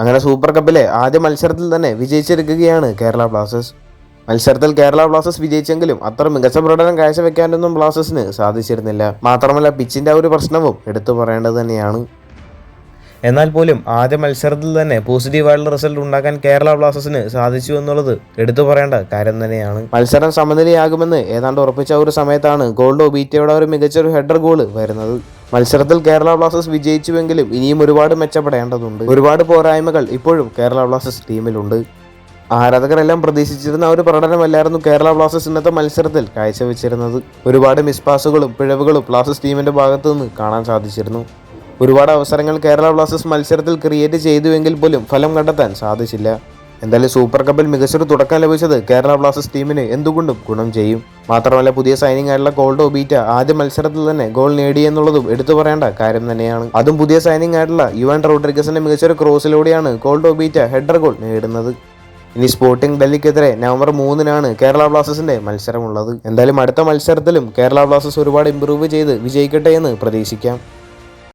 അങ്ങനെ സൂപ്പർ കപ്പിലെ ആദ്യ മത്സരത്തിൽ തന്നെ വിജയിച്ചെടുക്കുകയാണ് കേരള ബ്ലാസ്റ്റേഴ്സ്. മത്സരത്തിൽ കേരള ബ്ലാസ്റ്റേഴ്സ് വിജയിച്ചെങ്കിലും അത്ര മികച്ച പ്രകടനം കാഴ്ചവെക്കാനൊന്നും ബ്ലാസ്റ്റേഴ്സിന് സാധിച്ചിരുന്നില്ല. മാത്രമല്ല പിച്ചിന്റെ ഒരു പ്രശ്നവും എടുത്തു പറയേണ്ടത് തന്നെയാണ്. എന്നാൽ പോലും ആദ്യ മത്സരത്തിൽ തന്നെ പോസിറ്റീവായിട്ടുള്ള റിസൾട്ട് ഉണ്ടാക്കാൻ കേരള ബ്ലാസ്റ്റേഴ്സിന് സാധിച്ചു എന്നുള്ളത് എടുത്തു പറയേണ്ട കാര്യം തന്നെയാണ്. മത്സരം സമനിലയാകുമെന്ന് ഏതാണ്ട് ഉറപ്പിച്ച ഒരു സമയത്താണ് ഗോൾഡോ ഒബീറ്റയുടെ ഒരു മികച്ച ഒരു ഹെഡർ ഗോൾ വരുന്നത്. മത്സരത്തിൽ കേരള ബ്ലാസ്റ്റേഴ്സ് വിജയിച്ചുവെങ്കിലും ഇനിയും ഒരുപാട് മെച്ചപ്പെടേണ്ടതുണ്ട്. ഒരുപാട് പോരായ്മകൾ ഇപ്പോഴും കേരള ബ്ലാസ്റ്റേഴ്സ് ടീമിലുണ്ട്. ആരാധകരെല്ലാം പ്രതീക്ഷിച്ചിരുന്ന ഒരു പ്രകടനമല്ലായിരുന്നു കേരള ബ്ലാസ്റ്റേഴ്സ് ഇന്നത്തെ മത്സരത്തിൽ കാഴ്ചവെച്ചിരുന്നത്. ഒരുപാട് മിസ് പാസുകളും പിഴവുകളും ബ്ലാസ്റ്റേഴ്സ് ടീമിന്റെ ഭാഗത്തു നിന്ന് കാണാൻ സാധിച്ചിരുന്നു. ഒരുപാട് അവസരങ്ങൾ കേരള ബ്ലാസ്റ്റേഴ്സ് മത്സരത്തിൽ ക്രിയേറ്റ് ചെയ്തുവെങ്കിൽ പോലും ഫലം കണ്ടെത്താൻ സാധിച്ചില്ല. എന്തായാലും സൂപ്പർ കപ്പിൽ മികച്ചൊരു തുടക്കം ലഭിച്ചത് കേരള ബ്ലാസ്റ്റേഴ്സ് ടീമിന് എന്തുകൊണ്ടും ഗുണം ചെയ്യും. മാത്രമല്ല പുതിയ സൈനിങ് ആയിട്ടുള്ള ഗോൾഡ് ഒബീറ്റ ആദ്യ മത്സരത്തിൽ തന്നെ ഗോൾ നേടി എന്നുള്ളതും എടുത്തു പറയേണ്ട കാര്യം തന്നെയാണ്. അതും പുതിയ സൈനിങ് ആയിട്ടുള്ള യുവൻ റോഡ്രിഗസിന്റെ മികച്ചൊരു ക്രോസിലൂടെയാണ് ഗോൾഡ് ഒബീറ്റ ഹെഡർ ഗോൾ നേടുന്നത്. ഇനി സ്പോർട്ടിംഗ് ഡൽഹിക്കെതിരെ നവംബർ മൂന്നിനാണ് കേരള ബ്ലാസ്റ്റേഴ്സിന്റെ മത്സരമുള്ളത്. എന്തായാലും അടുത്ത മത്സരത്തിലും കേരള ബ്ലാസ്റ്റേഴ്സ് ഒരുപാട് ഇമ്പ്രൂവ് ചെയ്ത് വിജയിക്കട്ടെ എന്ന് പ്രതീക്ഷിക്കാം.